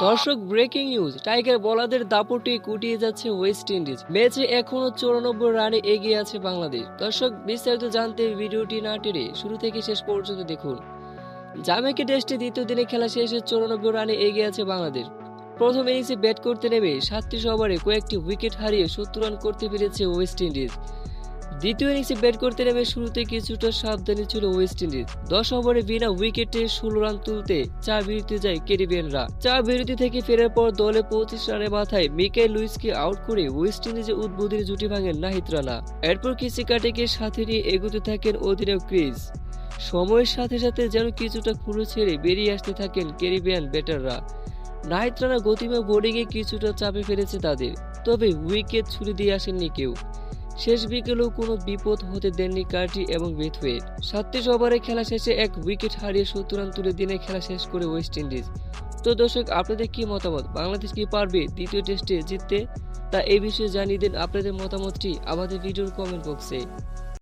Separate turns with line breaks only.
দর্শক breaking news tiger বলাদের দাপটে কুটিয়ে যাচ্ছে ওয়েস্ট ইন্ডিজ ম্যাচে এখনও চৌরানব্বই রানে এগিয়ে আছে বাংলাদেশ। দর্শক, বিস্তারিত জানতে ভিডিওটি না টেনে শুরু থেকে শেষ পর্যন্ত দেখুন। জামাইকে টেস্টে দ্বিতীয় দিনে খেলা শেষে চৌরানব্বই রানে এগিয়ে আছে বাংলাদেশ। প্রথম ইনিংসে ব্যাট করতে নেমে সাতত্রিশ ওভারে কয়েকটি উইকেট হারিয়ে সত্তর রান করতে পেরেছে ওয়েস্ট ইন্ডিজ দ্বিতীয় ইনিংসে ব্যাট করতে নেমে শুরুতে কিছুটা সাবধানী ছিল ওয়েস্ট ইন্ডিজ দশ ওভারে বিনা উইকেটে ষোলো রান তুলতে চা বিরতিতে যায় ক্যারিবিয়ানরা চা বিরতি থেকে ফেরার পর দলে পঁচিশ রানের মাথায় মিকেল লুইসকে আউট করে ওয়েস্ট ইন্ডিজের উদ্বোধনী জুটি ভাঙেন নাহিদ রানা। এরপর কিসি কাটেকে সাথে নিয়ে এগোতে থাকেন অধিনায়ক ক্রিস। সময়ের সাথে সাথে যেন কিছুটা খুঁড়ো ছেড়ে বেরিয়ে আসতে থাকেন ক্যারিবিয়ান ব্যাটাররা নাহিদ রানা গতিময় বোর্ডিংয়ে কিছুটা চাপে ফেলেছে তাদের, তবে উইকেট ছুড়ে দিয়ে আসেননি কেউ। শেষ বিকেলেও কোনো বিপদ হতে দেননি কার্টি এবং বেথওয়েট সাতত্রিশ ওভারে খেলা শেষে এক উইকেট হারিয়ে সত্তর রান তুলে দিনে খেলা শেষ করে ওয়েস্ট ইন্ডিজ। তো দর্শক, আপনাদের কি মতামত? বাংলাদেশ কি পারবে দ্বিতীয় টেস্টে জিততে? তা এই বিষয়ে জানিয়ে দিন আপনাদের মতামতটি আমাদের ভিডিওর কমেন্ট বক্সে